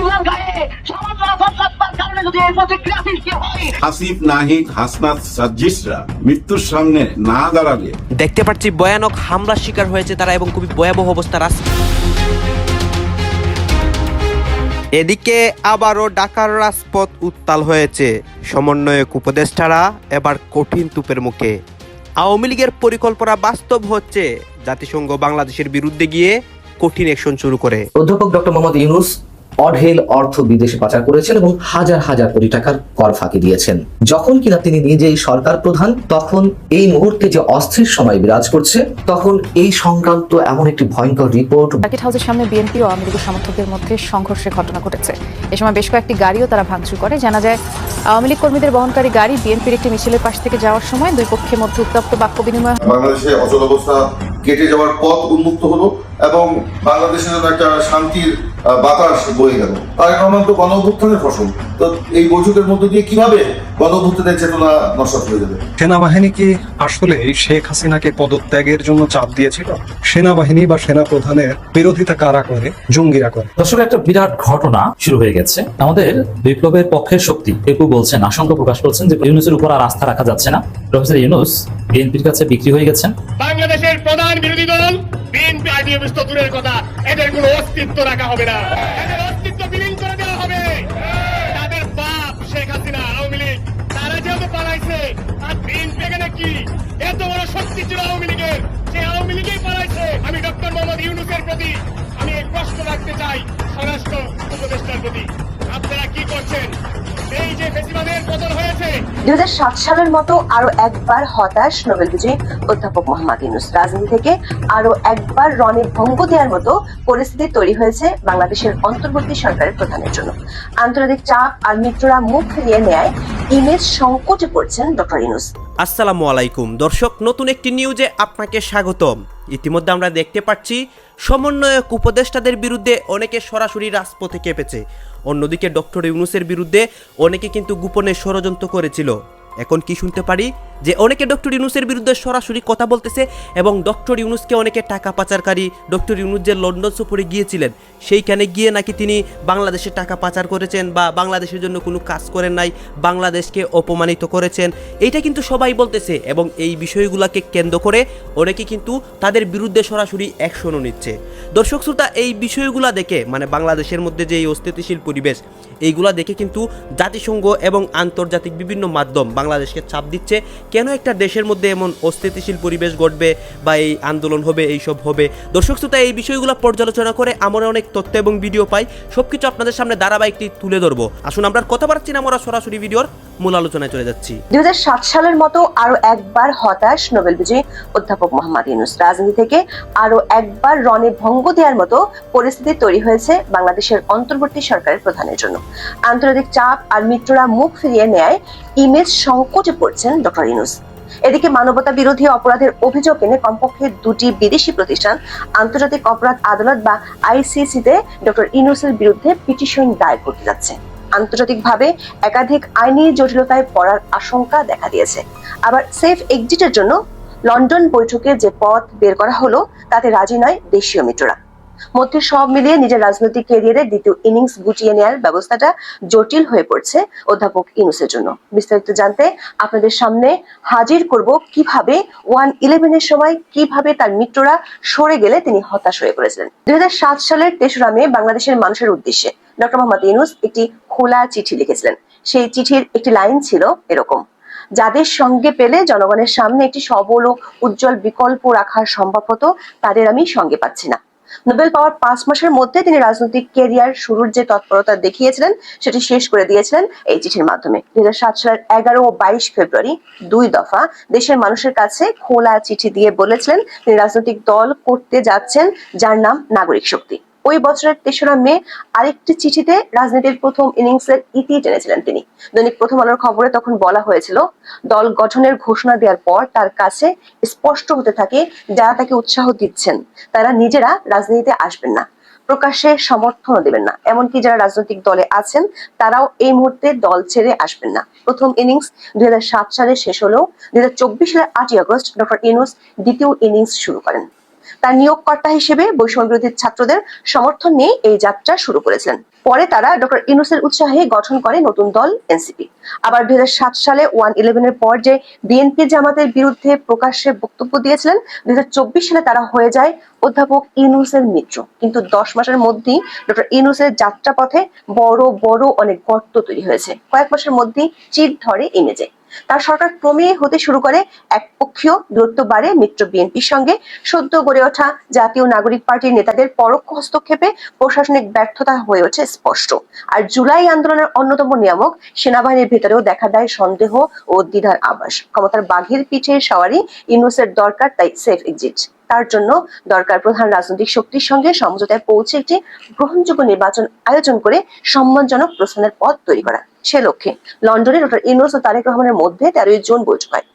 ইমরান গায়ে সামান্য অসৎবার কারণে যদি এই প্রতিক্রিয়া সৃষ্টি হয়? আসিফ নাহিদ হাসনাত সাজ্জিসরা মৃত্যুর সামনে না দাঁড়ালে দেখতে পাচ্ছি ভয়ানক হামলার শিকার হয়েছে তারা এবং খুবই ভয়াবহ অবস্থার আছে এদিকে আবারও ঢাকার রাজপথ উত্তাল হয়েছে। সমন্বয়ক উপদেষ্টারা এবার কঠিন তুপের মুখে। আওয়ামী লীগের পরিকল্পনা বাস্তব হচ্ছে। জাতিসংঘ বাংলাদেশের বিরুদ্ধে গিয়ে কঠিন অ্যাকশন শুরু করে। অধ্যাপক ডক্টর মোহাম্মদ ইউনুস অঢেল অর্থ বিদেশে পাচার করেছেন এবং হাজার হাজার কোটি টাকার কর ফাঁকি দিয়েছেন। যখন কিনা তিনি নিজেই সরকার প্রধান তখন এই মুহূর্তে যে অস্থির সময় বিরাজ করছে তখন এই সংক্রান্ত এমন একটি ভয়ঙ্কর রিপোর্ট সার্কিট হাউসের সামনে বিএনপি ও আওয়ামী লীগের সমর্থকদের মধ্যে সংঘর্ষের ঘটনা ঘটেছে। এ সময় বেশ কয়েকটি গাড়িও তারা ভাঙচুর করে। জানা যায় আওয়ামী লীগ কর্মীদের বহনকারী গাড়ি বিএনপির একটি মিছিলের পাশ থেকে যাওয়ার সময় দুই পক্ষের মধ্যে উত্তপ্ত বাক্য বিনিময় বাংলাদেশে অচল অবস্থা কেটে যাওয়ার পথ উন্মুক্ত হলো এবং বাংলাদেশের জন্য একটা শান্তির বাতাস বয়ে গেল। তারেক রহমান তো গণ অভ্যুত্থানের ফসল। তো এই বৈঠকের মধ্য দিয়ে কীভাবে গণ অভ্যুত্থানের চেতনা নষ্ট হয়ে যাবে? সেনাবাহিনী কি আসলে শেখ হাসিনাকে পদত্যাগের জন্য চাপ দিয়েছিল? সেনাবাহিনী বা সেনা প্রধানের বিরোধিতা কারা করে জঙ্গিরা করে? দর্শক একটা বিরাট ঘটনা শুরু হয়ে গেছে। আমাদের বিপ্লবের পক্ষের শক্তি। কেউ কেউ বলছেন আশঙ্কা প্রকাশ করছেন যে ইউনুসের উপর আর আস্থা রাখা যাচ্ছে না। প্রফেসর ইউনুস বিএনপির কাছে বিক্রি হয়ে গেছেন। বাংলাদেশের প্রধান বিরোধী দল বিএনপি আইডিএফ তো দূরের কথা। এদের কোনো অস্তিত্ব রাখা হবে না। এদের অস্তিত্ব বিলীন করে দেওয়া হবে। তাদের বাপ শেখ হাসিনা, আওয়ামী লীগ, তারা যেহেতু পালাইছে, আর বিএনপি এখানে কি? এত বড় শক্তি ছিল আওয়ামী লীগের। সে আওয়ামী লীগেই পালাইছে। আমি ডক্টর মোহাম্মদ ইউনুসের প্রতি আমি এক প্রশ্ন রাখতে চাই স্বরাষ্ট্র উপদেষ্টার প্রতি। আপনারা কি করছেন? দুই সালের মতো আরও একবার হতাশ নোবেল বিজয়ী অধ্যাপক মোহাম্মদ ইউনুস। রাজনীতি থেকে আরও একবার রণে ভঙ্গ দেওয়ার মতো পরিস্থিতি তৈরি হয়েছে বাংলাদেশের অন্তর্বর্তী সরকারের প্রধানের জন্য। আন্তর্জাতিক চাপ আর মিত্ররা মুখ ফিরিয়ে নেয় ইমেজ সংকটে পড়ছেন ডক্টর ইউনুস। আসসালামু আলাইকুম। দর্শক, নতুন একটি নিউজে আপনাকে স্বাগতম। ইতিমধ্যে আমরা দেখতে পাচ্ছি, সমন্বয়ক উপদেষ্টাদের বিরুদ্ধে অনেকে সরাসরি রাজপথে কেঁপেছে। অন্যদিকে ডক্টর ইউনুসের বিরুদ্ধে অনেকে কিন্তু গোপনে ষড়যন্ত্র করেছিল। এখন কি শুনতে পারি? যে অনেকে ডক্টর ইউনুসের বিরুদ্ধে সরাসরি কথা বলতেছে এবং ডক্টর ইউনুসকে অনেকে টাকা পাচারকারী ডক্টর ইউনুস যে লন্ডন সফরে গিয়েছিলেন, সেইখানে গিয়ে নাকি তিনি বাংলাদেশে টাকা পাচার করেছেন বা বাংলাদেশের জন্য কোনো কাজ করেন নাই, বাংলাদেশকে অপমানিত করেছেন? এইটা কিন্তু সবাই বলতেছে এবং এই বিষয়গুলোকে কেন্দ্র করে অনেকে কিন্তু তাদের বিরুদ্ধে সরাসরি অ্যাকশনও নিচ্ছে। দর্শক শ্রোতা, এই বিষয়গুলো দেখে মানে বাংলাদেশের মধ্যে যে এই অস্থিতিশীল পরিবেশ, এইগুলা দেখে কিন্তু জাতিসংঘ এবং আন্তর্জাতিক বিভিন্ন মাধ্যম বাংলাদেশকে চাপ দিচ্ছে। কেন একটা দেশের মধ্যে এমন অস্থিতিশীল পরিবেশ ঘটবে বা এই আন্দোলন হবে এইসব হবে? দর্শক শ্রোতা, এই বিষয়গুলো পর্যালোচনা করে আমরা অনেক তথ্য এবং ভিডিও পাই। সবকিছু আপনাদের সামনে ধারাবাহিকটি তুলে ধরবো। আসুন আমরা কথা বাড়ছি না, আমরা সরাসরি ভিডিওর মূল আলোচনায় চলে যাচ্ছি। দুই সালের মতো আরও একবার হতাশ নোবেল বিজয়ী অধ্যাপক মোহাম্মদ ইউনুস। রাজনীতি থেকে আরও একবার রনে ভঙ্গ দেওয়ার মতো পরিস্থিতি তৈরি হয়েছে বাংলাদেশের অন্তর্বর্তী সরকারের প্রধানের জন্য। আন্তর্জাতিক চাপ আর মিত্ররা মুখ ফিরিয়ে নেয় ইমেজ সংকটে পড়ছেন ডক্টর ইউনুস। এদিকে মানবতা বিরোধী অপরাধের অভিযোগ এনে কমপক্ষে দুটি বিদেশি প্রতিষ্ঠান, আন্তর্জাতিক অপরাধ আদালত বা আইসিসিতে ডক্টর ইউনুসের বিরুদ্ধে পিটিশন দায়ের করতে যাচ্ছে। আন্তর্জাতিকভাবে একাধিক আইনি জটিলতায় পড়ার আশঙ্কা দেখা দিয়েছে। আবার সেফ এক্সিটের জন্য লন্ডন বৈঠকে যে পথ বের করা হলো, তাতে রাজি নয় দেশীয় মিত্ররা। মধ্যে সব মিলিয়ে নিজের রাজনৈতিক ক্যারিয়ারের দ্বিতীয় ইনিংস গুটিয়ে নেওয়ার ব্যবস্থাটা জটিল হয়ে পড়ছে অধ্যাপক ইনুসের জন্য। বিস্তারিত জানতে আপনাদের সামনে হাজির করব কীভাবে ওয়ান ইলেভেনের সময় কীভাবে তার মিত্ররা সরে গেলে তিনি হতাশ হয়ে পড়েছিলেন। দুই সালের তেসরা মে বাংলাদেশের মানুষের উদ্দেশ্যে ডক্টর মোহাম্মদ ইউনুস একটি খোলা চিঠি লিখেছিলেন। সেই চিঠির একটি লাইন ছিল এরকম, যাদের সঙ্গে পেলে জনগণের সামনে একটি সবল ও উজ্জ্বল বিকল্প রাখার সম্ভব হতো, তাদের আমি সঙ্গে পাচ্ছি না। নোবেল পাওয়ার পাঁচ মাসের মধ্যে তিনি রাজনৈতিক কেরিয়ার শুরুর যে তৎপরতা দেখিয়েছিলেন, সেটি শেষ করে দিয়েছিলেন এই চিঠির মাধ্যমে। দুই সালের এগারো ও বাইশ ফেব্রুয়ারি দুই দফা দেশের মানুষের কাছে খোলা চিঠি দিয়ে বলেছিলেন তিনি রাজনৈতিক দল করতে যাচ্ছেন, যার নাম নাগরিক শক্তি। ওই বছরের তেসরা মে আরেকটি চিঠিতে রাজনীতির প্রথম ইনিংসের ইতি টেনেছিলেন তিনি। দৈনিক প্রথম আলোর খবরে তখন বলা হয়েছিল, দল গঠনের ঘোষণা দেওয়ার পর তার কাছে স্পষ্ট হতে থাকে যারা তাকে উৎসাহ দিচ্ছেন, তারা নিজেরা রাজনীতিতে আসবেন না, প্রকাশ্যে সমর্থনও দেবেন না। এমনকি যারা রাজনৈতিক দলে আছেন, তারাও এই মুহূর্তে দল ছেড়ে আসবেন না। প্রথম ইনিংস দুই হাজার সাত সালে শেষ হলেও দুই সালের আটই আগস্ট ডক্টর ইনুস দ্বিতীয় ইনিংস শুরু করেন। তার নিয়োগকর্তা হিসেবে বৈষম্য বিরোধী ছাত্রদের সমর্থন নিয়ে এই যাত্রা শুরু করেছিলেন। পরে তারা ডক্টর ইনুসের উৎসাহে গঠন করে নতুন দল এনসিপি। আবার দুই সালে ওয়ান ইলেভেনের পর যে বিএনপি জামাতের বিরুদ্ধে প্রকাশ্যে বক্তব্য দিয়েছিলেন, দুই হাজার চব্বিশ সালে তারা হয়ে যায় অধ্যাপক ইনুসের মিত্র। কিন্তু দশ মাসের মধ্যেই ডক্টর ইনুসের যাত্রাপথে বড় বড় অনেক গর্ত তৈরি হয়েছে। কয়েক মাসের মধ্যেই চির ধরে ইমেজে তার সরকার ক্রমেই হতে শুরু করে একপক্ষীয় দূরত্ব বাড়ে মিত্র বিএনপির সঙ্গে। সদ্য গড়ে ওঠা জাতীয় নাগরিক পার্টির নেতাদের পরোক্ষ হস্তক্ষেপে প্রশাসনিক ব্যর্থতা হয়ে ওঠে স্পষ্ট। আর জুলাই আন্দোলনের অন্যতম নিয়ামক সেনাবাহিনীর ভেতরেও দেখা দেয় সন্দেহ ও দ্বিধার আবাস ক্ষমতার বাঘের পিঠে সওয়ারি ইউনুসের দরকার, তাই সেফ এক্সিট। তার জন্য দরকার। প্রধান রাজনৈতিক শক্তির সঙ্গে সমঝোতায় পৌঁছে একটি গ্রহণযোগ্য নির্বাচন আয়োজন করে সম্মানজনক প্রস্থানের পথ তৈরি করা। সে লক্ষ্যে লন্ডনে ডক্টর ইউনুস ও তারেক রহমানের মধ্যে তেরোই জুন বৈঠক হয়।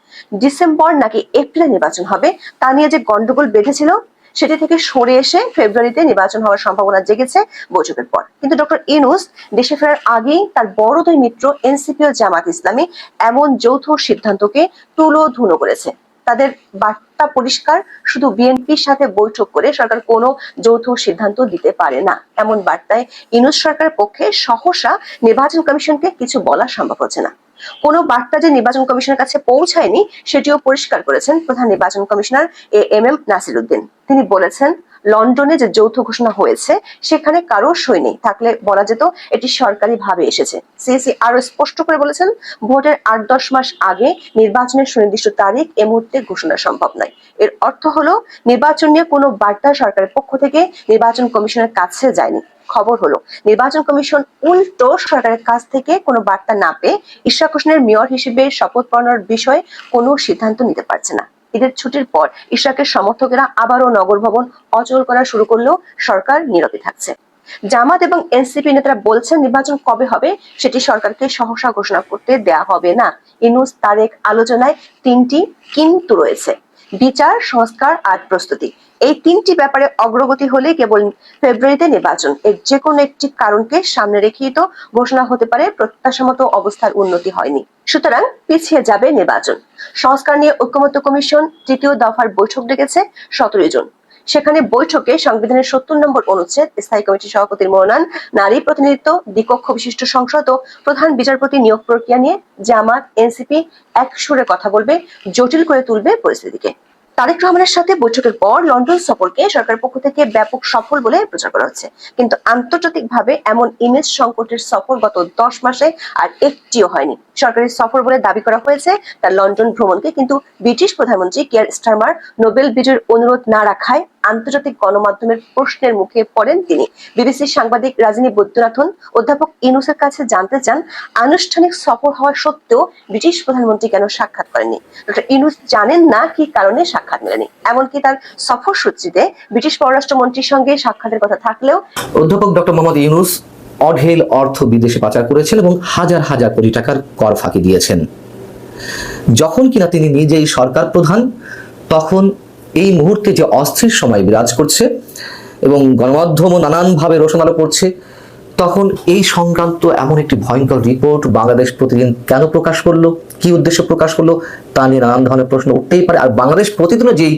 ডিসেম্বর নাকি এপ্রিলে নির্বাচন হবে, তা নিয়ে যে গন্ডগোল বেঁধেছিল, সেটি থেকে সরে এসে ফেব্রুয়ারিতে নির্বাচন হওয়ার সম্ভাবনা জেগেছে বৈঠকের পর। কিন্তু ডক্টর ইনুস দেশে ফেরার আগেই তার বড় দুই মিত্র এনসিপি ও জামাত ইসলামী এমন যৌথ সিদ্ধান্তকে তুলো ধুনো করেছে। তাদের বার্তা পরিষ্কার, শুধু বিএনপির সাথে বৈঠক করে সরকার কোনো যৌথ সিদ্ধান্ত দিতে পারে না। এমন বার্তায় ইনুস সরকার পক্ষে সহসা নির্বাচন কমিশনকে কিছু বলা সম্ভব হচ্ছে না। কোনো বার্তা যে নির্বাচন কমিশনের কাছে পৌঁছায়নি, সেটিও পরিষ্কার করেছেন প্রধান নির্বাচন commissioner A M M Nasir Uddin তিনি বলেছেন লন্ডনে যে যৌথ ঘোষণা হয়েছে, সেখানে কারও সই নেই থাকলে বলা যেত এটি সরকারি ভাবে এসেছে। সিএসি আরও স্পষ্ট করে বলেছেন, ভোটের আট দশ মাস আগে নির্বাচনের সুনির্দিষ্ট তারিখ এ মুহূর্তে ঘোষণা সম্ভব নয়। এর অর্থ হলো, নির্বাচন নিয়ে কোনো বার্তা সরকারের পক্ষ থেকে নির্বাচন কমিশনের কাছে যায়নি। খবর হলো, নির্বাচন কমিশন উল্টো সরকারের কাছ থেকে কোনো বার্তা না পেয়ে ইশরাক হোসেনের মেয়র হিসেবে শপথ পড়ানোর বিষয়ে কোনো সিদ্ধান্ত নিতে পারছে না। ঈদের ছুটির পর ইশরাকের সমর্থকেরা আবারও নগর ভবন অচল করা শুরু করলেও সরকার নীরবে থাকছে। জামাত এবং এনসিপি নেতারা বলছেন নির্বাচন কবে হবে সেটি সরকারকে সহসা ঘোষণা করতে দেয়া হবে না। ইনুস তারেক আলোচনায় তিনটি কিন্তু রয়েছে। বিচার, সংস্কার আর প্রস্তুতি। এই তিনটি ব্যাপারে অগ্রগতি হলে কেবল ফেব্রুয়ারিতে নির্বাচন। এর যে কোনো একটি কারণকে সামনে রেখেই তো ঘোষণা হতে পারে, প্রত্যাশামতো অবস্থার উন্নতি হয়নি। সুতরাং পিছিয়ে যাবে নির্বাচন। সংস্কার নিয়ে ঐক্যমত্য কমিশন তৃতীয় দফার বৈঠক ডেকেছে সতেরোই জুন। সেখানে বৈঠকে সংবিধানের সত্তর নম্বর অনুচ্ছেদ, স্থায়ী কমিটির সভাপতির মনোনয়ন নারী প্রতিনিধিত্ব, দ্বিকক্ষ বিশিষ্ট সংসদ ও প্রধান বিচারপতি নিয়োগ প্রক্রিয়া নিয়ে জামাত, এনসিপি এক সুরে কথা বলবে, জটিল করে তুলবে পরিস্থিতিকে। তারেক রহমানের সাথে বৈঠকের পর লন্ডন সফরকে সরকারের পক্ষ থেকে ব্যাপক সফল বলে প্রচার করা হচ্ছে। কিন্তু আন্তর্জাতিকভাবে এমন ইমেজ সংকটের সফর গত দশ মাসে আর একটিও হয়নি। সরকারি সফর বলে দাবি করা হয়েছে তার লন্ডন ভ্রমণকে, কিন্তু ব্রিটিশ প্রধানমন্ত্রী কেয়ার স্টারমার নোবেল বিজয়ের অনুরোধ না রাখায় আন্তর্জাতিক গণমাধ্যমের প্রশ্নের মুখে পড়েন তিনি। বিবিসির সাংবাদিক রাজিনী বৈদ্যনাথন অধ্যাপক ইনুসের কাছে জানতে চান, আনুষ্ঠানিক সফর হওয়া সত্ত্বেও ব্রিটিশ প্রধানমন্ত্রী কেন সাক্ষাৎ করেননি? ডক্টর ইনুস জানেন না কি কারণে সাক্ষাৎ মেলেনি। এমনকি তার সফর সূচিতে ব্রিটিশ পররাষ্ট্রমন্ত্রীর সঙ্গে সাক্ষাতের কথা থাকলেও অধ্যাপক ডক্টর মোহাম্মদ ইউনুস অঢেল অর্থ বিদেশে পাচার করেছেন এবং হাজার হাজার কোটি টাকার কর ফাঁকি দিয়েছেন। যখন কিনা তিনি নিজেই সরকার প্রধান, তখন এই মুহূর্তে যে অস্থির সময় বিরাজ করছে এবং গণমাধ্যমও নানানভাবে রোশনালো করছে তখন এই সংক্রান্ত এমন একটি ভয়ঙ্কর রিপোর্ট বাংলাদেশ প্রতিদিন কেন প্রকাশ করল? কি উদ্দেশ্য প্রকাশ করল? তা নিয়ে নানান ধরনের প্রশ্ন উঠতেই পারে। আর বাংলাদেশ প্রতিদিনও যেই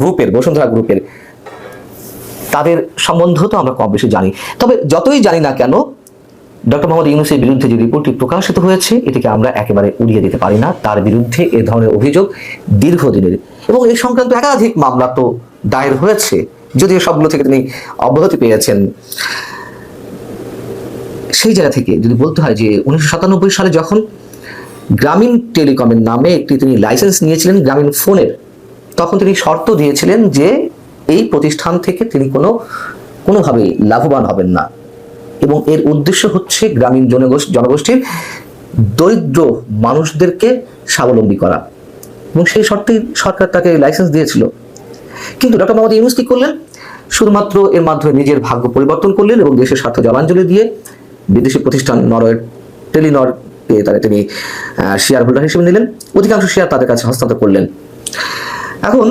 গ্রুপের বসুন্ধরা গ্রুপের তাদের সম্বন্ধ তো আমরা কম বেশি জানি। তবে যতই জানি না কেন, ডক্টর মোহাম্মদ ইউনুসের বিরুদ্ধে যে রিপোর্টটি প্রকাশিত হয়েছে, এটিকে আমরা একেবারে উড়িয়ে দিতে পারি না। তার বিরুদ্ধে এ ধরনের অভিযোগ দীর্ঘদিনের। এবং এই সংক্রান্ত একাধিক মামলা তো দায়ের হয়েছে। যদিও সবগুলো থেকে তিনি অব্যাহতি পেয়েছেন। সেই জায়গা থেকে যদি বলতে হয় যে উনিশশো সাতানব্বই সালে যখন গ্রামীণ টেলিকমের নামে একটি তিনি লাইসেন্স নিয়েছিলেন গ্রামীণ ফোনের, তখন তিনি শর্ত দিয়েছিলেন যে এই প্রতিষ্ঠান থেকে তিনি কোনো, কোনোভাবেই লাভবান হবেন না। এবং এর উদ্দেশ্য হচ্ছে গ্রামীণ জনগোষ্ঠী, জনগোষ্ঠীর দরিদ্র মানুষদেরকে স্বাবলম্বী করা। এবং সেই শর্তেই সরকার তাকে লাইসেন্স দিয়েছিল। কিন্তু ডক্টর মোহাম্মদ ইউনুস কি করলেন? শুধুমাত্র এর মাধ্যমে নিজের ভাগ্য পরিবর্তন করলেন এবং দেশের স্বার্থ জলাঞ্জলি দিয়ে বিদেশি প্রতিষ্ঠান নরওয়ের টেলিনর তারা তিনি শেয়ার হোল্ডার হিসেবে নিলেন। অধিকাংশ শেয়ার তাদের কাছে হস্তান্তর করলেন। এখন,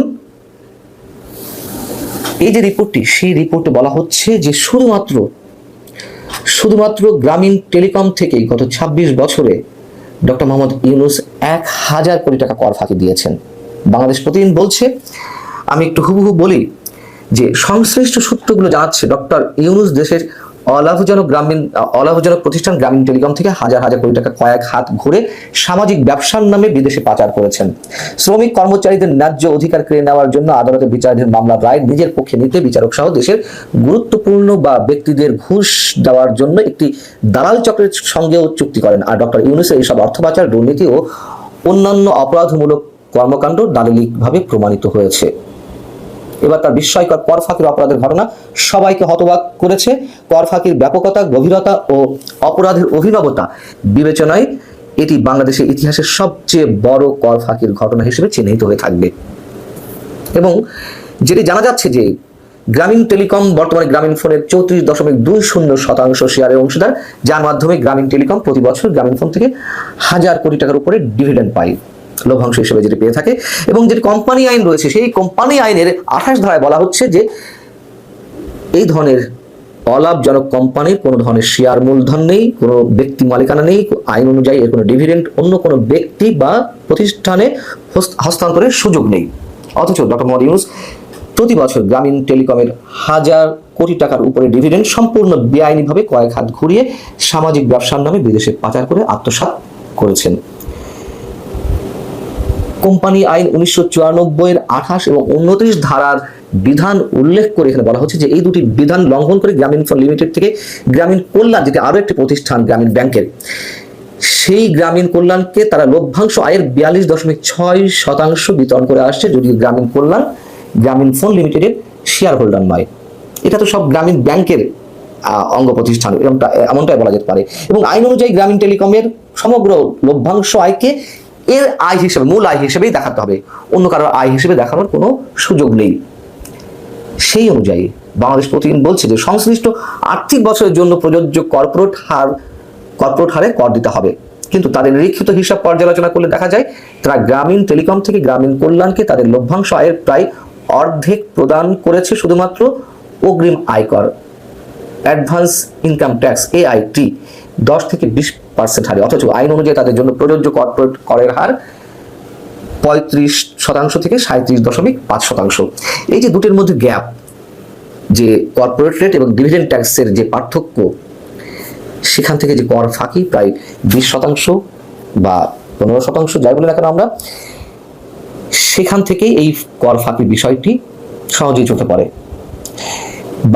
এই যে রিপোর্টটি সেই রিপোর্টে বলা হচ্ছে যে শুধুমাত্র শুধুমাত্র গ্রামীণ টেলিকম থেকে গত ২৬ বছরে ডক্টর মোহাম্মদ ইউনুস এক হাজার কোটি টাকা কর ফাঁকি দিয়েছেন। বাংলাদেশ প্রতিদিন বলছে, আমি একটু হুবহু বলি যে সংশ্লিষ্ট সূত্রগুলো জানাচ্ছে, ডক্টর ইউনুস দেশের অলাভজনক গ্রামীণ, অলাভজনক প্রতিষ্ঠান গ্রামীণ টেলিকম থেকে হাজার হাজার কোটি টাকা কয়েক হাত ঘুরে সামাজিক ব্যবসার নামে বিদেশে পাচার করেছেন। শ্রমিক কর্মচারীদের ন্যায্য অধিকার কেড়ে নেওয়ার জন্য আদালতে বিচারাধীন মামলার রায় নিজের পক্ষে নিতে বিচারক সহ দেশের গুরুত্বপূর্ণ বা ব্যক্তিদের ঘুষ দেওয়ার জন্য একটি দালাল চক্রের সঙ্গেও চুক্তি করেন। আর ডক্টর ইউনুসের এইসব অর্থ পাচার দুর্নীতি ও অন্যান্য অপরাধমূলক কর্মকাণ্ড দালিলিকভাবে প্রমাণিত হয়েছে। এবার তার বিস্ময়কর কর ফাঁকির অপরাধের ঘটনা সবাইকে হতবাক করেছে। কর ফাঁকির ব্যাপকতা, গভীরতা ও অপরাধের অভিনবতা বিবেচনায় এটি বাংলাদেশের ইতিহাসের সবচেয়ে বড় কর ফাঁকির ঘটনা হিসেবে চিহ্নিত হয়ে থাকবে। এবং যেটি জানা যাচ্ছে যে গ্রামীণ টেলিকম বর্তমানে গ্রামীণ ফোনের চৌত্রিশ দশমিক দুই শূন্য শতাংশ শেয়ারের অংশীদার, যার মাধ্যমে গ্রামীণ টেলিকম প্রতি বছর গ্রামীণ ফোন থেকে হাজার কোটি টাকার উপরে ডিভিডেন্ড পায়। লভ্যাংশ হিসেবে যেটি পেয়ে থাকে এবং যেটি কোম্পানি আইন রয়েছে, সেই কোম্পানি আইনের আঠাশ ধারায় বলা হচ্ছে যে এই ধরনের অলাভজনক কোম্পানির কোনো ধরনের শেয়ার মূলধন নেই, কোনো ব্যক্তি মালিকানা নেই, আইন অনুযায়ী এর কোনো ডিভিডেন্ড অন্য কোনো ব্যক্তি বা প্রতিষ্ঠানে হস্তান্তরের সুযোগ নেই। অথচ ডক্টর মোহাম্মদ ইউনুস প্রতি বছর গ্রামীণ টেলিকমের হাজার কোটি টাকার উপরে ডিভিডেন্ড সম্পূর্ণ বেআইনিভাবে কয়েক হাত ঘুরিয়ে সামাজিক ব্যবসার নামে বিদেশে পাচার করে আত্মসাৎ করেছেন। কোম্পানি আইন উনিশশো চুরানব্বই এর আঠাশ এবং উনত্রিশ ধারার বিধান উল্লেখ করে এখানে বলা হচ্ছে যে এই দুটি বিধান লঙ্ঘন করে গ্রামীণ ফোন লিমিটেড থেকে গ্রামীণ কল্যাণ, যেটি আরও একটি প্রতিষ্ঠান গ্রামীণ ব্যাংকের, সেই গ্রামীণ কল্যাণকে তারা লভ্যাংশ আয়ের বিয়াল্লিশ দশমিক ছয় শতাংশ বিতরণ করে আসছে, যদিও গ্রামীণ কল্যাণ গ্রামীণ ফোন লিমিটেডের শেয়ার হোল্ডার নয়। এটা তো সব গ্রামীণ ব্যাংকের অঙ্গ প্রতিষ্ঠান এরকমটা এমনটাই বলা যেতে পারে। এবং আইন অনুযায়ী গ্রামীণ টেলিকমের সমগ্র লভ্যাংশ আয়কে এর আয় হিসেবে, মূল আয় হিসেবেই দেখাতে হবে। অন্য কারোর আয় হিসেবে দেখানোর কোনো সুযোগ নেই। সেই অনুযায়ী বাংলাদেশ প্রতিদিন বলছে যে সংশ্লিষ্ট আর্থিক বছরের জন্য প্রযোজ্য কর্পোরেট হার, কর্পোরেট হারে কর দিতে হবে। কিন্তু তাদের লিখিত হিসাব পর্যালোচনা করলে দেখা যায়, তারা গ্রামীণ টেলিকম থেকে গ্রামীণ কল্যাণকে তাদের লভ্যাংশ আয়ের প্রায় অর্ধেক প্রদান করেছে শুধুমাত্র অগ্রিম আয়কর, অ্যাডভান্স ইনকাম ট্যাক্স, এআইটি। দশ থেকে বিশ পার্সেন্ট হারে। অথচ আইন অনুযায়ী তাদের জন্য প্রযোজ্য কর্পোরেট করের হার পঁয়ত্রিশ শতাংশ থেকে সাঁত্রিশ দশমিক পাঁচ শতাংশ। এই যে দুটির মধ্যে গ্যাপ যে কর্পোরেট রেট এবং ডিভিডেন্ড ট্যাক্সের যে পার্থক্য, সেখান থেকে যে কর ফাঁকি প্রায় বিশ শতাংশ বা পনেরো শতাংশ, যাই বলে না আমরা, সেখান থেকেই এই কর ফাঁকির বিষয়টি সহজেই চোখে পড়ে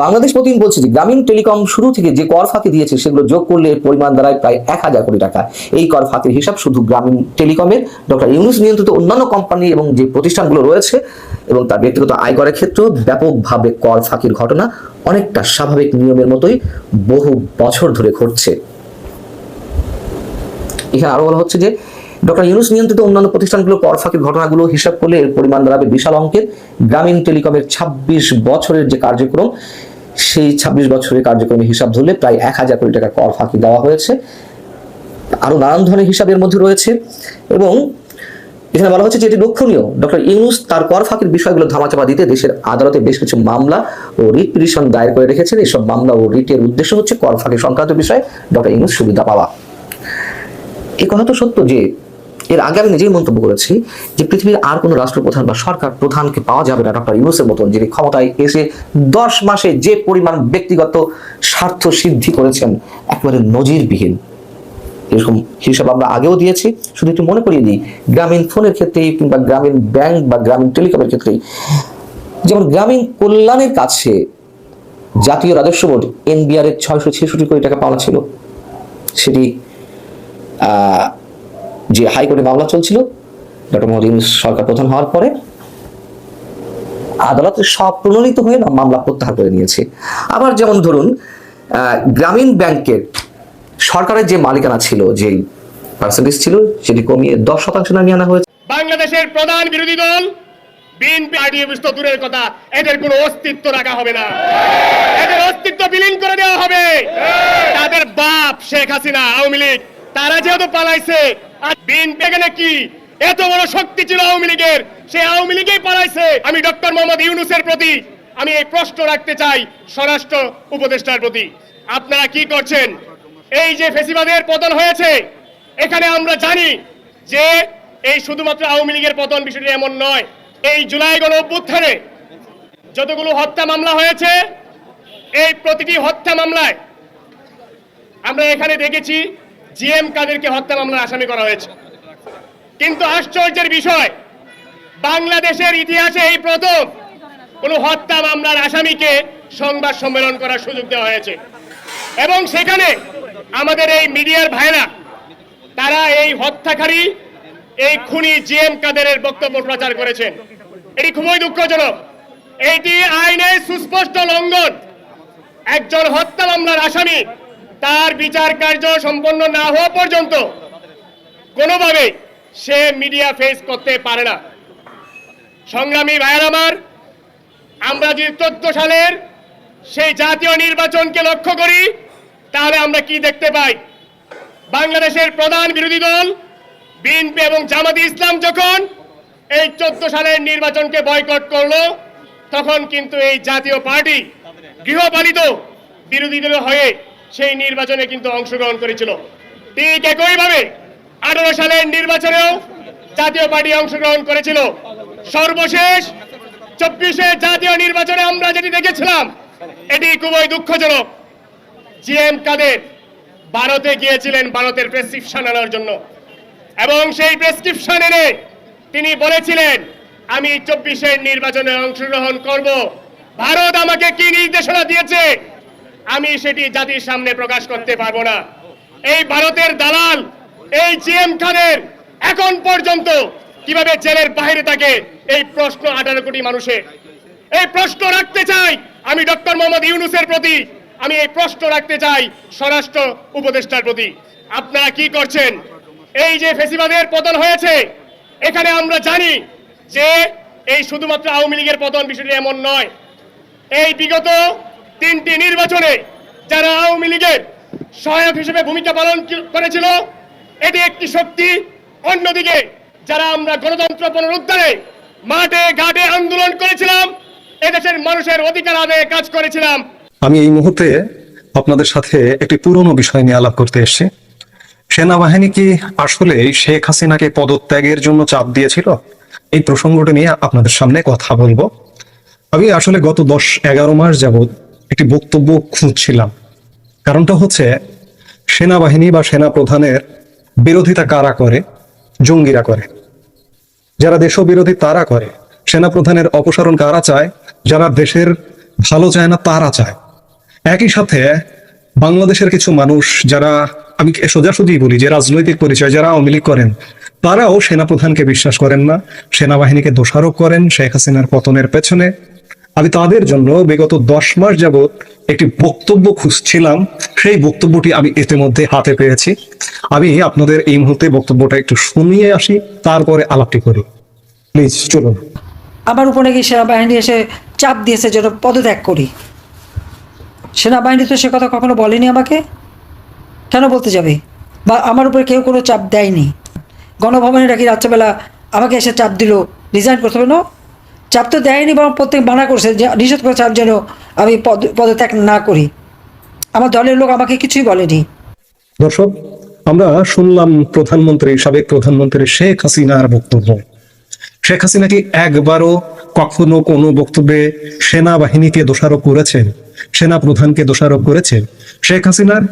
বাংলাদেশ প্রতিদিন বলছে যে গ্রামীণ টেলিকম শুরু থেকে যে কর ফাঁকি দিয়েছে, সেগুলো যোগ করলে পরিমাণ দাঁড়ায় প্রায় এক হাজার কোটি টাকা। এই কর ফাঁকির হিসাব শুধু গ্রামীণ টেলিকমের। ডক্টর ইউনুস নিয়ন্ত্রিত অন্যান্য কোম্পানি এবং যে প্রতিষ্ঠানগুলো রয়েছে এবং তার ব্যক্তিগত আয়করের ক্ষেত্রেও ব্যাপকভাবে কর ফাঁকির ঘটনা অনেকটা স্বাভাবিক নিয়মের মতোই বহু বছর ধরে ঘটছে। এখানে আরও বলা হচ্ছে যে ডক্টর ইউনুস নিয়ন্ত্রিত অন্যান্য প্রতিষ্ঠানগুলো কর ফাঁকির ঘটনাগুলো হিসাব করলে এর পরিমাণ দাঁড়াবে বিশাল অঙ্কের। গ্রামীণ টেলিকমের ২৬ বছরের যে কার্যক্রম, সেই ২৬ বছরের কার্যক্রমের হিসাব ধরলে প্রায় এক হাজার কোটি টাকা কর ফাঁকি দেওয়া হয়েছে। আরও নানান ধরনের হিসাবের মধ্যে রয়েছে এবং এখানে বলা হচ্ছে যে এটি লক্ষণীয়। ডক্টর ইউনুস তার কর ফাঁকির বিষয়গুলো ধামাচাপা দিতে দেশের আদালতে বেশ কিছু মামলা ও রিট পিটিশন দায়ের করে রেখেছেন। এইসব মামলা ও রিটের উদ্দেশ্য হচ্ছে কর ফাঁকি সংক্রান্ত বিষয়ে ডক্টর ইউনুস সুবিধা পাওয়া। এই কথা তো সত্য যে এর আগে আমি নিজেই মন্তব্য করেছি যে পৃথিবীর আর কোনো রাষ্ট্রপ্রধান বা সরকার প্রধানকে পাওয়া যাবে না, ডক্টর ইউনুসের মতন, যিনি ক্ষমতায় এসে দশ মাসে যে পরিমাণ ব্যক্তিগত স্বার্থ সিদ্ধি করেছেন, একেবারে নজিরবিহীন। এরকম হিসাব আমরা আগেও দিয়েছি। শুধু একটু মনে করিয়ে দিই, গ্রামীণ ফোনের ক্ষেত্রেই কিংবা গ্রামীণ ব্যাংক বা গ্রামীণ টেলিকমের ক্ষেত্রেই, যেমন গ্রামীণ কল্যাণের কাছে জাতীয় রাজস্ব বোর্ড এনবিআর এর ছয়শো ছেষট্টি কোটি টাকা পাওয়া ছিল। সেটি যে হাইকোর্টে মামলা চলছিল, ডক্টর মোহাম্মদ ইউনূস সরকার প্রধান হওয়ার পরে আদালতে সব প্রণোদিত হয়ে মামলা প্রত্যাহার করে নিয়েছে। আবার যেমন ধরুন গ্রামীণ ব্যাংকের সরকারের যে মালিকানা ছিল যে পার্সেন্টেজ ছিল, সেটি কমিয়ে দশ শতাংশ নামিয়ে আনা হয়েছে। বাংলাদেশের প্রধান বিরোধী দল, বিএনপি, আইডিএফ তো দূরের কথা, এদের কোনো অস্তিত্ব রাখা হবে না। এদের অস্তিত্ব বিলীন করে দেওয়া হবে। তাদের বাপ শেখ হাসিনা, আওয়ামী লীগ, তারা যেহেতু পালাইছে আর বিএনপি এখানে কি এত বড় শক্তি ছিল আওয়ামী লীগের সেই আওয়ামী লীগেই পালাইছে। আমি ডক্টর মোহাম্মদ ইউনুসের প্রতি আমি এই প্রশ্ন রাখতে চাই স্বরাষ্ট্র উপদেষ্টার প্রতি। আপনারা কি করছেন? এই যে ফেসিবাদের পতন হয়েছে, এখানে আমরা জানি যে এই শুধুমাত্র আওয়ামী লীগের পতন বিষয়টি এমন নয়। এই জুলাই গণ অভ্যুত্থানে যতগুলো হত্যা মামলা হয়েছে, এই প্রতিটি হত্যা মামলায় আমরা এখানে দেখেছি জিএম কাদেরকে হত্যা মামলার আসামি করা হয়েছে। কিন্তু আশ্চর্যের বিষয়, বাংলাদেশের ইতিহাসে এই প্রথম কোন হত্যা মামলার আসামিকে সংবাদ সম্মেলন করার সুযোগ দেওয়া হয়েছে। এবং সেখানে আমাদের এই মিডিয়ার ভাইরা তারা এই হত্যাকারী, এই খুনি জিএম কাদেরের বক্তব্য প্রচার করেছেন। এটি খুবই দুঃখজনক। এটি আইনের সুস্পষ্ট লঙ্ঘন। একজন হত্যা মামলার আসামি তার বিচার কার্য সম্পন্ন না হওয়া পর্যন্ত কোনোভাবে সে মিডিয়া ফেস করতে পারে না। সংগ্রামী ভাইয়ের আমার, আমরা যদি চোদ্দ সালের সেই জাতীয় নির্বাচনকে লক্ষ্য করি, তাহলে আমরা কি দেখতে পাই? বাংলাদেশের প্রধান বিরোধী দল, বিএনপি এবং জামাতি ইসলাম যখন এই চোদ্দ সালের নির্বাচনকে বয়কট করল, তখন কিন্তু এই জাতীয় পার্টি গৃহপালিত বিরোধী দল হয়ে সেই নির্বাচনে কিন্তু অংশগ্রহণ করেছিল। ঠিক একইভাবে আঠারো সালের নির্বাচনেও জাতীয় পার্টি অংশগ্রহণ করেছিল। সর্বশেষ চব্বিশে জাতীয় নির্বাচনে আমরা যেটি দেখেছিলাম, এটি খুবই দুঃখজনক। জিএম কাদের ভারতে গিয়েছিলেন ভারতের প্রেসক্রিপশন আনার জন্য। এবং সেই প্রেসক্রিপশন এনে তিনি বলেছিলেন, আমি চব্বিশের নির্বাচনে অংশগ্রহণ করব। ভারত আমাকে কি নির্দেশনা দিয়েছে আমি সেটি জাতির সামনে প্রকাশ করতে পারব না। এই ভারতের দালাল, এই জিএম খানের এখন পর্যন্ত কীভাবে জেলের বাইরে থাকে এই প্রশ্ন আঠারো কোটি মানুষের এই প্রশ্ন রাখতে চাই আমি ডক্টর মোহাম্মদ ইউনুসের প্রতি, আমি এই প্রশ্ন রাখতে চাই স্বরাষ্ট্র উপদেষ্টার প্রতি। আপনারা কি করছেন? এই যে ফেসিবাদের পতন হয়েছে, এখানে আমরা জানি যে এই শুধুমাত্র আওয়ামী লীগের পতন বিষয়টি এমন নয়। এই বিগত তিনটি নির্বাচনে যারা আওয়ামী লীগের সহায়ক হিসেবে ভূমিকা পালন করেছিল, এটি একটি শক্তি। অন্যদিকে যারা আমরা গণতন্ত্র পুনরুদ্ধারে মাঠে ঘাটে আন্দোলন করেছিলাম, এদেশের মানুষের অধিকার আদায়ে কাজ করেছিলাম। আমি এই মুহূর্তে আপনাদের সাথে একটি পুরনো বিষয় নিয়ে আলাপ করতে এসেছি। সেনাবাহিনী কি আসলে শেখ হাসিনাকে পদত্যাগের জন্য চাপ দিয়েছিল? এই প্রসঙ্গটা নিয়ে আপনাদের সামনে কথা বলব। আমি আসলে গত দশ এগারো মাস যাবৎ একটি বক্তব্য খুঁজছিলাম। কারণটা হচ্ছে, সেনাবাহিনী বা সেনা প্রধানের বিরোধিতা কারা করে? জঙ্গিরা করে। যারা দেশবিরোধী তারা করে। সেনা প্রধানের অপসারণ কারা চায়? যারা দেশের ভালো চায় না, তারা চায়। একই সাথে, বাংলাদেশের কিছু মানুষ যারা, আমি সোজাসুজি বলি যে রাজনৈতিক পরিচয় যারা আওয়ামী লীগ করেন, তারাও সেনাপ্রধানকে বিশ্বাস করেন না, সেনাবাহিনীকে দোষারোপ করেন শেখ হাসিনার পতনের পেছনে। আমি তাদের জন্য বিগত দশ মাস যাবৎ একটি বক্তব্য খুঁজছিলাম। সেই বক্তব্যটি আমি ইতিমধ্যে হাতে পেয়েছি। আমি আপনাদের এই মুহূর্তে বক্তব্যটা একটু শুনিয়ে আসি, তারপরে আলাপটি করি। প্লিজ, চলুন। আমার উপরে নাকি সেনাবাহিনী এসে চাপ দিয়েছে যেন পদত্যাগ করি। সেনাবাহিনী তো সে কথা কখনো বলেনি আমাকে। কেন বলতে যাবে? বা আমার উপরে কেউ কোনো চাপ দেয়নি? গণভবনে নাকি রাত্রেবেলা আমাকে এসে চাপ দিল রিজাইন করতে হবে না চাপ তো দেয়নি, বরং প্রত্যেক মানা করছে যে, নিষেধ করে চাপ যেন, আমি পদ, পদত্যাগ না করি। আমার দলের লোক আমাকে কিছুই বলেনি। দর্শক, আমরা শুনলাম প্রধানমন্ত্রী, সাবেক প্রধানমন্ত্রী শেখ হাসিনার বক্তব্য। শেখ হাসিনা কি একবারও কখনো কোনো বক্তব্যে সেনাবাহিনীকে দোষারোপ করেছেন? সেনা প্রধানকে দোষারোপ করেছেন? শেখ হাসিনার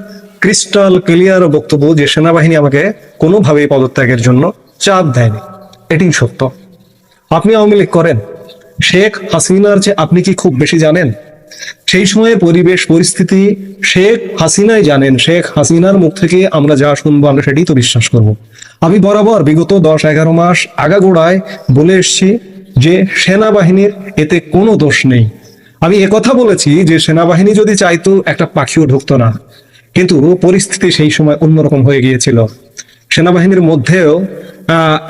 ক্রিস্টাল ক্লিয়ার বক্তব্য যে, সেনাবাহিনী আমাকে কোনোভাবেই পদত্যাগের জন্য চাপ দেয়নি। এটি সত্য। আপনি আওয়ামী লীগ করেন? শেখ হাসিনার যে আপনি কি খুব বেশি জানেন? সেই সময়ের পরিবেশ, পরিস্থিতি শেখ হাসিনাই জানেন। শেখ হাসিনার মুখ থেকে আমরা যা শুনব, আমরা সেটাই তো বিশ্বাস করব। আমি বরাবর বিগত দশ, এগারো মাস আগাগোড়ায় বলে এসছি যে সেনাবাহিনীর এতে কোনো দোষ নেই। আমি একথা বলেছি যে সেনাবাহিনী যদি চাইতো একটা পাখিও ঢুকতো না। কিন্তু পরিস্থিতি সেই সময় অন্যরকম হয়ে গিয়েছিল। সেনাবাহিনীর মধ্যেও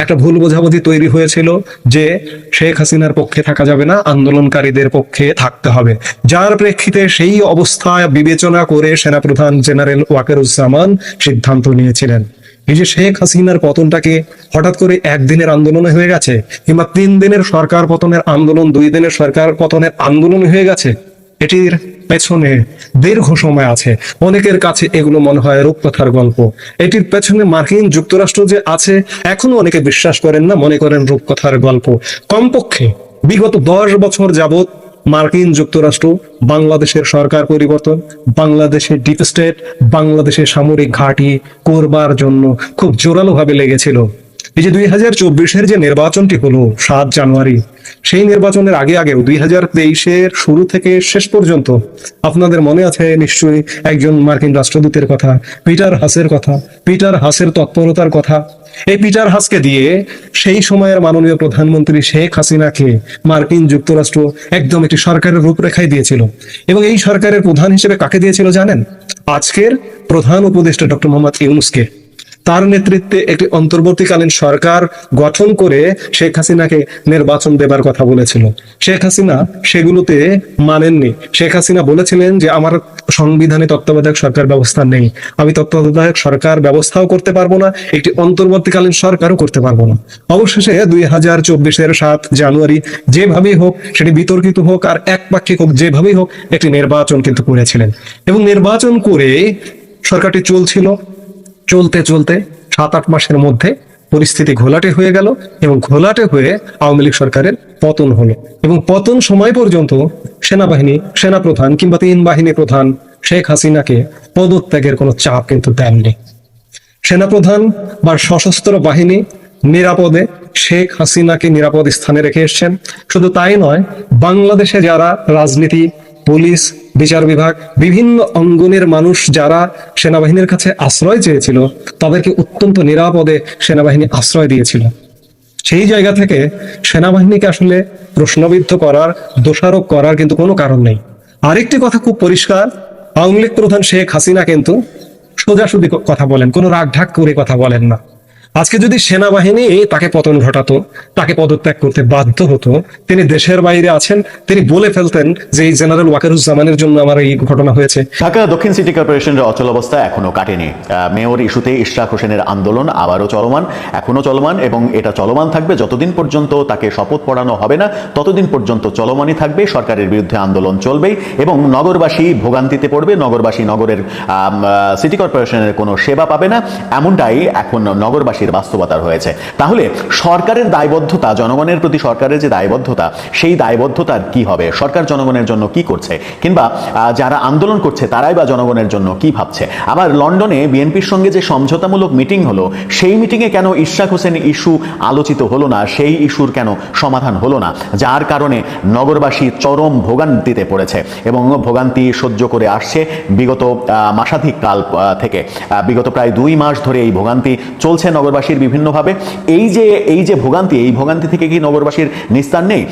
একটা ভুল বোঝাবুঝি তৈরি হয়েছিল যে শেখ হাসিনার পক্ষে থাকা যাবে না, আন্দোলনকারীদের পক্ষে থাকতে হবে। যার প্রেক্ষিতে সেই অবস্থায় বিবেচনা করে সেনাপ্রধান জেনারেল ওয়াকারুজ্জামান সিদ্ধান্ত নিয়েছিলেন। এই যে শেখ হাসিনার পতনটাকে হঠাৎ করে একদিনের আন্দোলনে হয়ে গেছে, কিংবা তিন দিনের সরকার পতনের আন্দোলন, দুই দিনের সরকার পতনের আন্দোলন হয়ে গেছে এটির পেছনে দীর্ঘ সময় আছে। অনেকের কাছে এগুলো মনে হয় রূপকথার গল্প। এটির পেছনে মার্কিন যুক্তরাষ্ট্র যে আছে, এখনও অনেকে বিশ্বাস করেন না, মনে করেন রূপকথার গল্প। কমপক্ষে বিগত দশ বছর যাবত মার্কিন যুক্তরাষ্ট্র, বাংলাদেশের সরকার পরিবর্তন, বাংলাদেশের ডিপ স্টেট, বাংলাদেশের সামরিক ঘাঁটি করবার জন্য খুব জোরালো ভাবে লেগেছিল। এই যে দুই হাজার চব্বিশের যে নির্বাচনটি হলো সাত জানুয়ারি, সেই নির্বাচনের আগে আগেও দুই হাজার তেইশের শুরু থেকে শেষ পর্যন্ত আপনাদের মনে আছে নিশ্চয়ই একজন মার্কিন রাষ্ট্রদূতের কথা, পিটার হাসের কথা, পিটার হাসের তৎপরতার কথা। এই পিটার হাসকে দিয়ে সেই সময়ের মাননীয় প্রধানমন্ত্রী শেখ হাসিনাকে মার্কিন যুক্তরাষ্ট্র একদম একটি সরকারের রূপরেখায় দিয়েছিল। এবং এই সরকারের প্রধান হিসেবে কাকে দিয়েছিল জানেন? আজকের প্রধান উপদেষ্টা ডক্টর মোহাম্মদ ইউনুসকে। তার নেতৃত্বে একটি অন্তর্বর্তীকালীন সরকার গঠন করে শেখ হাসিনাকে নির্বাচন দেবার কথা বলেছিল। শেখ হাসিনা সেগুলোতে মানেননি। শেখ হাসিনা বলেছিলেন যে, আমার সংবিধানে তত্ত্বাবধায়ক সরকার ব্যবস্থা নেই। আমি তত্ত্বাবধায়ক সরকার ব্যবস্থাও করতে পারব না, একটি অন্তর্বর্তীকালীন সরকারও করতে পারব না। অবশেষে দুই হাজার চব্বিশের সাত জানুয়ারি যেভাবেই হোক সেটি বিতর্কিত হোক আর একপাক্ষিক হোক, যেভাবেই হোক একটি নির্বাচন কিন্তু করেছিলেন। এবং নির্বাচন করে সরকারটি চলছিল। চলতে চলতে সাত আট মাসের মধ্যে পরিস্থিতি ঘোলাটে হয়ে গেল এবং ঘোলাটে হয়ে আওয়ামী লীগ সরকারের পতন হলো এবং পতন সময় পর্যন্ত সেনাবাহিনী, সেনাপ্রধান কিংবা তিন বাহিনী প্রধান শেখ হাসিনাকে পদত্যাগের কোনো চাপ কিন্তু দেননি। সেনাপ্রধান বা সশস্ত্র বাহিনী নিরাপদে শেখ হাসিনাকে নিরাপদ স্থানে রেখে এসছেন। শুধু তাই নয়, বাংলাদেশে যারা রাজনীতি, পুলিশ বিচার বিভাগ, বিভিন্ন অঙ্গনের মানুষ যারা সেনাবাহিনীর কাছে আশ্রয় চেয়েছিল, তাদেরকে অত্যন্ত নিরাপদে সেনাবাহিনী আশ্রয় দিয়েছিল। সেই জায়গা থেকে সেনাবাহিনীকে আসলে প্রশ্নবিদ্ধ করার, দোষারোপ করার কিন্তু কোনো কারণ নেই। আরেকটি কথা খুব পরিষ্কার, আওয়ামী প্রধান শেখ হাসিনা কিন্তু সোজাসুজি কথা বলেন, কোনো রাগ ঢাক করে কথা বলেন না। আজকে যদি সেনাবাহিনী তাকে পতন ঘটাতো, তাকে পদত্যাগ করতে বাধ্য হতো, তিনি দেশের বাইরে আছেন, তিনি বলে ফেলতেন যে এই জেনারেল ওয়াকারুজ্জামানের জন্য আমার এই ঘটনা হয়েছে। ঢাকা দক্ষিণ সিটি কর্পোরেশনের অচল অবস্থা এখনও কাটেনি। মেয়র ইস্যুতে ইশরাক হোসেনের আন্দোলন আবারও চলমান, এখনও চলমান এবং এটা চলমান থাকবে যতদিন পর্যন্ত তাকে শপথ পড়ানো হবে না, ততদিন পর্যন্ত চলমানই থাকবে, সরকারের বিরুদ্ধে আন্দোলন চলবেই এবং নগরবাসী ভোগান্তিতে পড়বে, নগরবাসী নগরের সিটি কর্পোরেশনের কোনো সেবা পাবে না, এমনটাই এখন নগরবাসীর বাস্তবতার হয়েছে তাহলে সরকারের দায়বদ্ধতা, জনগণের প্রতি সরকারের যে দায়বদ্ধতা, সেই দায়বদ্ধতার কি হবে? সরকার জনগণের জন্য কি করছে? কিংবা যারা আন্দোলন করছে, তারাই বা জনগণের জন্য কি ভাবছে? আবার লন্ডনে বিএনপির সঙ্গে যে সমঝোতামূলক মিটিং হলো, সেই মিটিংয়ে কেন ইশরাক হোসেন ইস্যু আলোচিত হলো না? সেই ইস্যুর কেন সমাধান হলো না? যার কারণে নগরবাসী চরম ভোগান্তিতে পড়েছে এবং ভোগান্তি সহ্য করে আসছে বিগত মাসাধিক কাল থেকে। বিগত প্রায় দুই মাস ধরে এই ভোগান্তি চলছে নগরবাসীর বিভিন্নভাবে। এই যে এই যে ভোগান্তি, এই ভোগান্তি থেকে কি নগরবাসীর নিস্তার নেই?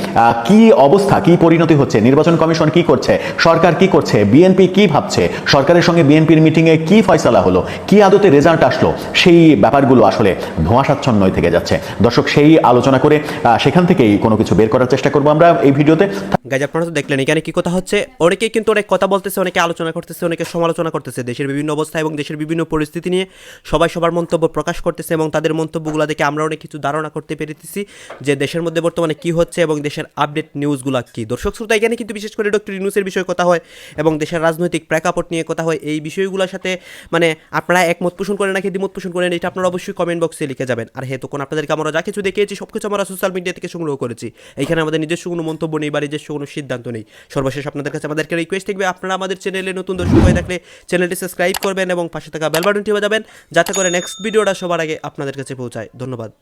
কি অবস্থা? কি পরিণতি হচ্ছে? নির্বাচন কমিশন কি করছে? সরকার কি করছে? বিএনপি কি ভাবছে? সরকারের সঙ্গে বিএনপির মিটিংয়ে কি ফয়সালা হলো? কি আদতে রেজাল্ট আসলো? সেই ব্যাপারগুলো আসলে ধোঁয়াশাচ্ছন্নই থেকে যাচ্ছে। দর্শক, সেই আলোচনা করে সেখান থেকেই কোনো কিছু বের করার চেষ্টা করব আমরা এই ভিডিওতে। গাইজ, আপনারা তো দেখলেন, এখানে কি কথা হচ্ছে? অনেকে কিন্তু অনেক কথা বলতেছে, অনেকে আলোচনা করতেছে, অনেকে সমালোচনা করতেছে। দেশের বিভিন্ন অবস্থা এবং দেশের বিভিন্ন পরিস্থিতি নিয়ে সবাই সবার মন্তব্য প্রকাশ করতেছে এবং তাদের মন্তব্যগুলো দেখে আমরা অনেক কিছু ধারণা করতে পেরেছি যে দেশের মধ্যে বর্তমানে কি হচ্ছে এবং দেশের আপডেট নিউজগুলো কি। দর্শক শ্রোতা, এখানে কিন্তু বিশেষ করে ডক্টর ইউনুসের বিষয়ে কথা হয় এবং দেশের রাজনৈতিক প্রেক্ষাপট নিয়ে কথা হয়। এই বিষয়গুলোর সাথে মানে আপনারা একমত পোষণ করেন নাকি দ্বিমত পোষণ করেন, এটা আপনারা অবশ্যই কমেন্ট বক্সে লিখে যাবেন। আর হ্যাঁ তখন আপনাদেরকে আমরা যা কিছু দেখিয়েছি সব কিছু আমরা সোশ্যাল মিডিয়া থেকে সংগ্রহ করেছি। এখানে আমাদের নিজস্ব কোনো মন্তব্য নেই বা নিজস্ব কোনো সিদ্ধান্ত নেই। সর্বশেষ আপনাদের কাছে আমাদেরকে রিকোয়েস্ট থাকবে, আপনারা আমাদের চ্যানেলে নতুন দর্শক হয়ে থাকলে চ্যানেলটি সাবস্ক্রাইব করবেন এবং পাশে থাকা বেল বাটনটি বাজাবেন যাতে করে নেক্সট ভিডিওটা সবার আগে আপনাদের কাছে পৌঁছায়। ধন্যবাদ।